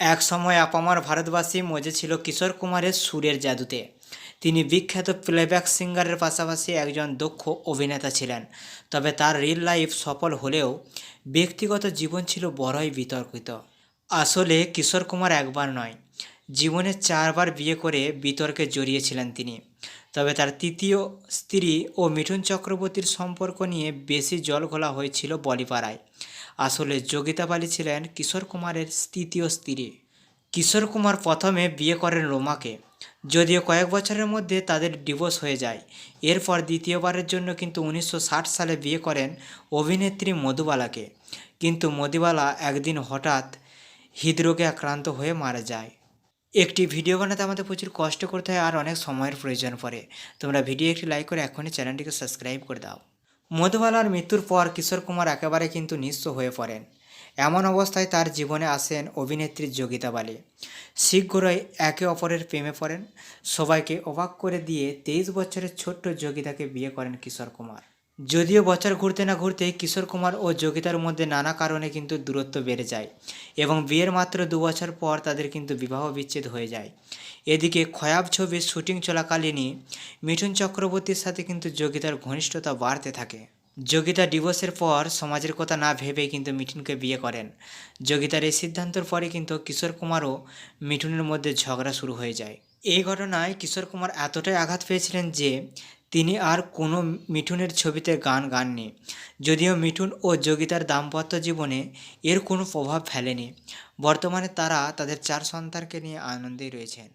এক সময় আপামার ভারতবাসী মজে ছিল কিশোর কুমারের সুরের জাদুতে। তিনি বিখ্যাত প্লেব্যাক সিঙ্গারের পাশাপাশি একজন দক্ষ অভিনেতা ছিলেন। তবে তার রিল লাইফ সফল হলেও ব্যক্তিগত জীবন ছিল বড়ই বিতর্কিত। আসলে কিশোর কুমার একবার নয়, জীবনে চারবার বিয়ে করে বিতর্কে জড়িয়েছিলেন তিনি। তবে তার তৃতীয় স্ত্রী ও মিঠুন চক্রবর্তীর সম্পর্ক নিয়ে বেশি জল ঘোলা হয়েছিল বলিপাড়ায়। আসলে যোগিতা বালি ছিলেন কিশোর কুমারের তৃতীয় স্ত্রী। কিশোর কুমার প্রথমে বিয়ে করেন রোমাকে। যদিও কয়েক বছরের মধ্যে তাদের ডিভোর্স হয়ে যায়। এরপর দ্বিতীয়বারের জন্য কিন্তু উনিশশো ষাট সালে বিয়ে করেন অভিনেত্রী মধুবালাকে। কিন্তু মধুবালা একদিন হঠাৎ হৃদরোগে আক্রান্ত হয়ে মারা যায়। একটি ভিডিও বানাতে আমাদের প্রচুর কষ্ট করতে হয় আর অনেক সময়ের প্রয়োজন পড়ে। তোমরা ভিডিও একটি লাইক করে এখনই চ্যানেলটিকে সাবস্ক্রাইব করে দাও। মধুবালার মৃত্যুর পর কিশোর কুমার একেবারে কিন্তু নিঃস্ব হয়ে পড়েন। এমন অবস্থায় তার জীবনে আসেন অভিনেত্রী যোগিতা বালি। শীঘ্রই একে অপরের প্রেমে পড়েন। সবাইকে অবাক করে দিয়ে তেইশ বছরের ছোট্ট যোগিতাকে বিয়ে করেন কিশোর কুমার। যদিও বছর ঘুরতে না ঘুরতে কিশোর কুমার ও যোগিতার মধ্যে নানা কারণে কিন্তু দূরত্ব বেড়ে যায় এবং বিয়ের মাত্র দু বছর পর তাদের কিন্তু বিবাহ বিচ্ছেদ হয়ে যায়। এদিকে খয়াব ছবির শুটিং চলাকালীনই মিঠুন চক্রবর্তীর সাথে কিন্তু যোগিতার ঘনিষ্ঠতা বাড়তে থাকে। যোগিতা ডিভোর্সের পর সমাজের কথা না ভেবে কিন্তু মিঠুনকে বিয়ে করেন। যোগিতার এই সিদ্ধান্তের পরে কিন্তু কিশোর কুমারও মিঠুনের মধ্যে ঝগড়া শুরু হয়ে যায়। এই ঘটনায় কিশোর কুমার এতটাই আঘাত পেয়েছিলেন যে তিনি আর কোনো মিঠুনের ছবিতে গান গাননি। যদিও মিঠুন ও যোগিতার দাম্পত্য জীবনে এর কোনো প্রভাব ফেলেনি। বর্তমানে তারা তাদের চার সন্তানকে নিয়ে আনন্দেই রয়েছেন।